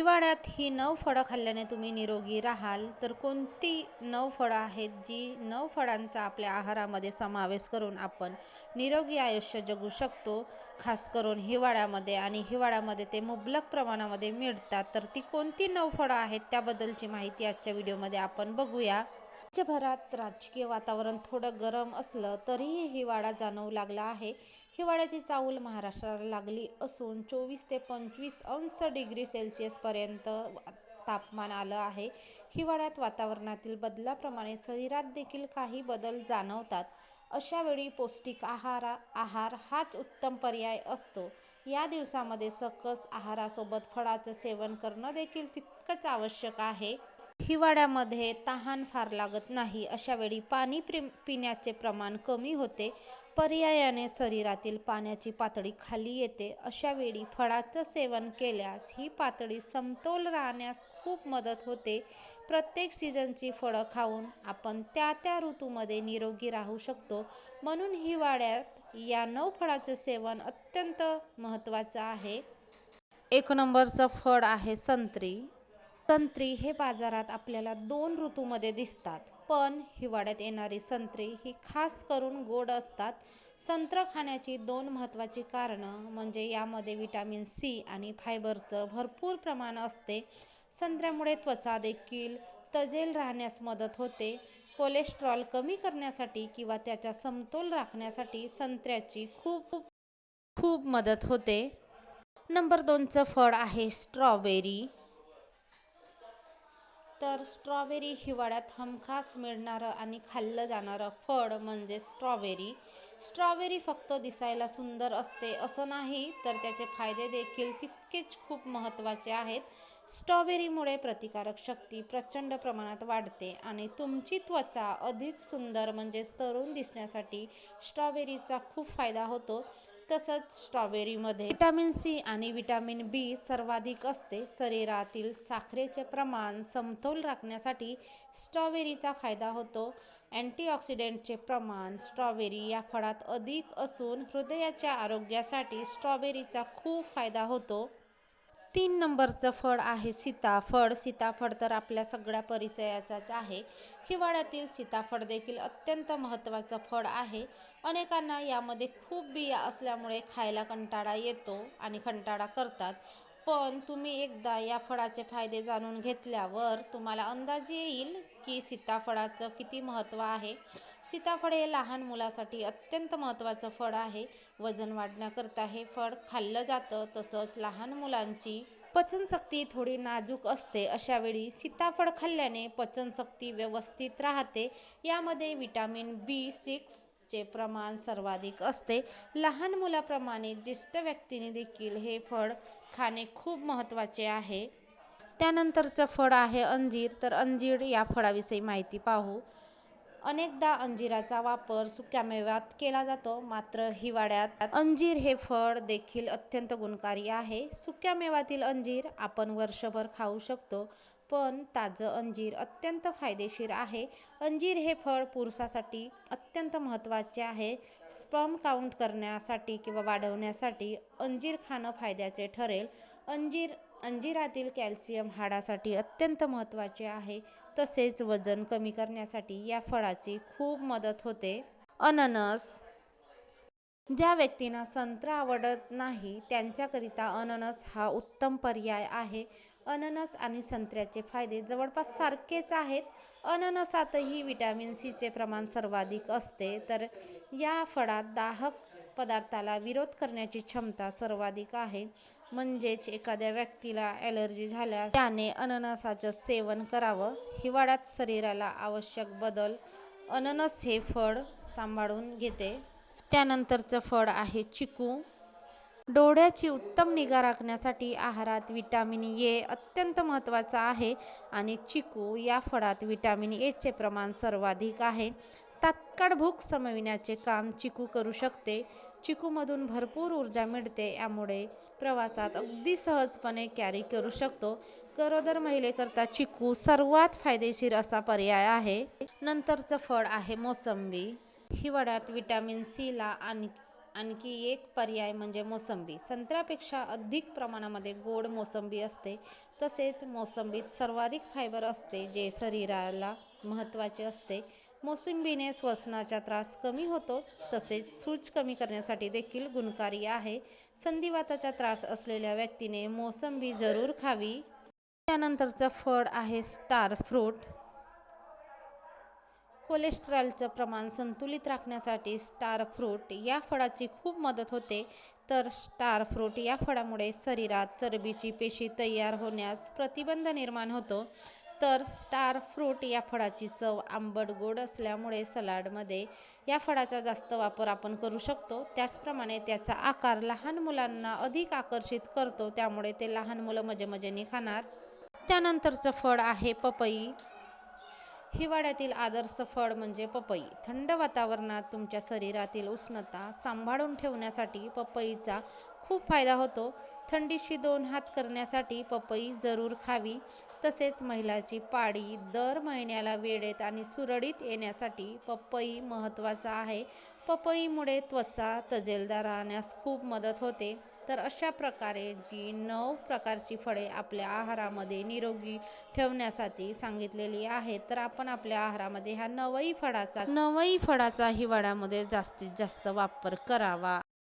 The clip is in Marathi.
हिवाळ्यात ही नऊ फळं खाल्ल्याने तुम्ही निरोगी राहाल. तर कोणती नऊ फळं आहेत जी नऊ फळांचा आपल्या आहारामध्ये समावेश करून आपण निरोगी आयुष्य जगू शकतो? खास करून हिवाळ्यामध्ये आणि हिवाळ्यामध्ये ते मुबलक प्रमाणामध्ये मिळतात. तर ती कोणती नऊ फळं आहेत त्याबद्दलची माहिती आजच्या व्हिडिओमध्ये आपण बघूया. राज्यभरात राजकीय वातावरण थोडं गरम असलं तरीही हिवाळा जाणवू लागला आहे. हिवाळ्याची चाहूल महाराष्ट्राला लागली असून चोवीस ते पंचवीस अंश डिग्री सेल्सिअसपर्यंत तापमान आलं आहे. हिवाळ्यात वातावरणातील बदलाप्रमाणे शरीरात देखील काही बदल जाणवतात. अशा वेळी पौष्टिक आहार आहार हाच उत्तम पर्याय असतो. या दिवसामध्ये सकस आहारासोबत फळाचं सेवन करणं देखील तितकंच आवश्यक आहे. हिवाळ्यामध्ये तहान फार लागत नाही. अशा वेळी पाणी पिण्याचे प्रमाण कमी होते. पर्यायाने शरीरातील पाण्याची पातळी खाली येते. अशा वेळी फळाचं सेवन केल्यास ही पातळी समतोल राहण्यास खूप मदत होते. प्रत्येक सीझनची फळं खाऊन आपण त्या त्या ऋतूमध्ये निरोगी राहू शकतो. म्हणून हिवाळ्यात या नऊ फळाचं सेवन अत्यंत महत्त्वाचं आहे. एक नंबरचं फळ आहे संत्री. संत्री हे बाजारात आपल्याला दोन ऋतूमध्ये दिसतात. पण हिवाळ्यात येणारी संत्री ही खास करून गोड असतात. संत्र खाण्याची दोन महत्त्वाची कारणं म्हणजे यामध्ये विटॅमिन सी आणि फायबरचं भरपूर प्रमाण असते. संत्र्यामुळे त्वचा देखील तजेल राहण्यास मदत होते. कोलेस्ट्रॉल कमी करण्यासाठी किंवा त्याचा समतोल राखण्यासाठी संत्र्याची खूप खूप मदत होते. नंबर दोनचं फळ आहे स्ट्रॉबेरी तर स्ट्रॉबेरी हिवाळ्यात हमखास मिळणारं आणि खाल्लं जाणारं फळ म्हणजे स्ट्रॉबेरी. स्ट्रॉबेरी फक्त दिसायला सुंदर असते असं नाही तर त्याचे फायदे देखील तितकेच खूप महत्त्वाचे आहेत. स्ट्रॉबेरीमुळे प्रतिकारक शक्ती प्रचंड प्रमाणात वाढते आणि तुमची त्वचा अधिक सुंदर म्हणजेच तरुण दिसण्यासाठी स्ट्रॉबेरीचा खूप फायदा होतो. तसंच स्ट्रॉबेरीमध्ये विटॅमिन सी आणि व्हिटॅमिन बी सर्वाधिक असते. शरीरातील साखरेचे प्रमाण समतोल राखण्यासाठी स्ट्रॉबेरीचा फायदा होतो. अँटीऑक्सिडेंटचे प्रमाण स्ट्रॉबेरी या फळात अधिक असून हृदयाच्या आरोग्यासाठी स्ट्रॉबेरीचा खूप फायदा होतो. तीन नंबरचं फळ आहे सीताफळ. सीताफळ तर आपल्या सगळ्या परिचयाचाच आहे. हिवाळ्यातील सीताफळ देखील अत्यंत महत्त्वाचं फळ आहे. अनेकांना यामध्ये खूप बिया असल्यामुळे खायला कंटाळा येतो आणि कंटाळा करतात. पण तुम्ही एकदा या फळाचे फायदे जाणून घेतल्यावर तुम्हाला अंदाज येईल की सीताफळाचं किती महत्त्व आहे. सीताफळ हे लहान मुलासाठी अत्यंत महत्त्वाचं फळ आहे. वजन वाढण्याकरता हे फळ खाल्लं जातं. तसंच लहान मुलांची पचनशक्ती थोडी नाजूक असते. अशा वेळी सीताफळ खाल्ल्याने पचनशक्ती व्यवस्थित राहते. यामध्ये विटामिन बी सिक्स चे प्रमाण सर्वाधिक असते. लहान मुलाप्रमाणे ज्येष्ठ व्यक्तीने देखील हे फळ खाणे खूप महत्त्वाचे आहे. त्यानंतरचं फळ आहे अंजीर. तर अंजीर या फळाविषयी माहिती पाहू. अनेकदा अंजिराचा वापर सुक्यामेव्यात केला जातो मात्र हिवाळ्यात अंजीर हे फळ देखील अत्यंत गुणकारी आहे. सुक्यामेव्यातील अंजीर आपण वर्षभर खाऊ शकतो पण ताजं अंजीर अत्यंत फायदेशीर आहे. अंजीर हे फळ पुरुषासाठी अत्यंत महत्त्वाचे आहे. स्पर्म काउंट करण्यासाठी किंवा वाढवण्यासाठी अंजीर खाणं फायद्याचे ठरेल. अंजीर अंजिरातील कॅल्शियम हाडासाठी अत्यंत महत्त्वाचे आहे. तसेच वजन कमी करण्यासाठी या फळाची खूप मदत होते. अननस. ज्या व्यक्तींना संत्रा आवडत नाही त्यांच्याकरिता अननस हा उत्तम पर्याय आहे. अननस आणि संत्र्याचे फायदे जवळपास सारखेच आहेत. अननसातही विटॅमिन सीचे प्रमाण सर्वाधिक असते तर या फळात दाहक पदार्थाला विरोध करण्याची क्षमता सर्वाधिक आहे. म्हणजेच एखाद्या व्यक्तीला ॲलर्जी झाल्यास त्याने अननसाचं सेवन करावं. हिवाळ्यात शरीराला आवश्यक बदल अननस हे फळ सांभाळून घेते. त्यानंतरचं फळ आहे चिकू. डोळ्याची उत्तम निगा राखण्यासाठी आहारात विटॅमिन ए अत्यंत महत्त्वाचा आहे आणि चिकू या फळात विटॅमिन एचे प्रमाण सर्वाधिक आहे. तात्काळ भूक समविण्याचे काम चिकू करू शकते. चिकूमधून भरपूर ऊर्जा मिळते यामुळे प्रवासात अगदी सहजपणे कॅरी करू शकतो. गरोदर महिलेकरता चिकू सर्वात फायदेशीर असा पर्याय आहे. नंतरचं फळ आहे मोसंबी. हिवाळ्यात विटॅमिन सी ला आणि आणखी एक पर्याय म्हणजे मोसंबी. संत्र्यापेक्षा अधिक प्रमाणामध्ये गोड मोसंबी असते. तसेच मोसंबीत सर्वाधिक फायबर असते जे शरीराला महत्त्वाचे असते. मोसंबीने श्वसनाचा त्रास कमी होतो तसेच सूज कमी करण्यासाठी देखील गुणकारी आहे. संधिवाताचा त्रास असलेल्या व्यक्तीने मोसंबी जरूर खावी. त्यानंतरचं फळ आहे स्टार फ्रूट. कोलेस्ट्रॉलचं प्रमाण संतुलित राखण्यासाठी स्टार फ्रूट या फळाची खूप मदत होते. तर स्टार फ्रूट या फळामुळे शरीरात चरबीची पेशी तयार होण्यास प्रतिबंध निर्माण होतो. तर स्टार फ्रूट या फळाची चव आंबट गोड असल्यामुळे सलाडमध्ये या फळाचा जास्त वापर आपण करू शकतो. त्याचप्रमाणे त्याचा आकार लहान मुलांना अधिक आकर्षित करतो त्यामुळे ते लहान मुलं मजे मजेने खाणार. त्यानंतरचं फळ आहे पपई. हिवाळ्यातील आदर्श फळ म्हणजे पपई. थंड वातावरणात तुमच्या शरीरातील उष्णता सांभाळून ठेवण्यासाठी पपईचा खूप फायदा होतो. थंडीशी दोन हात करण्यासाठी पपई जरूर खावी. तसेच महिलाची पाळी दर महिन्याला वेळेत आणि सुरळीत येण्यासाठी पपई महत्त्वाचा आहे. पपईमुळे त्वचा तजेलदार राहण्यास खूप मदत होते. तर अशा प्रकारे जी नऊ प्रकारची फळे आपल्या आहारामध्ये निरोगी ठेवण्यासाठी सांगितलेली आहेत तर आपण आपल्या आहारामध्ये ह्या नवई फळाचा नवई फळाचा हिवाळ्यामध्ये जास्तीत जास्त वापर करावा.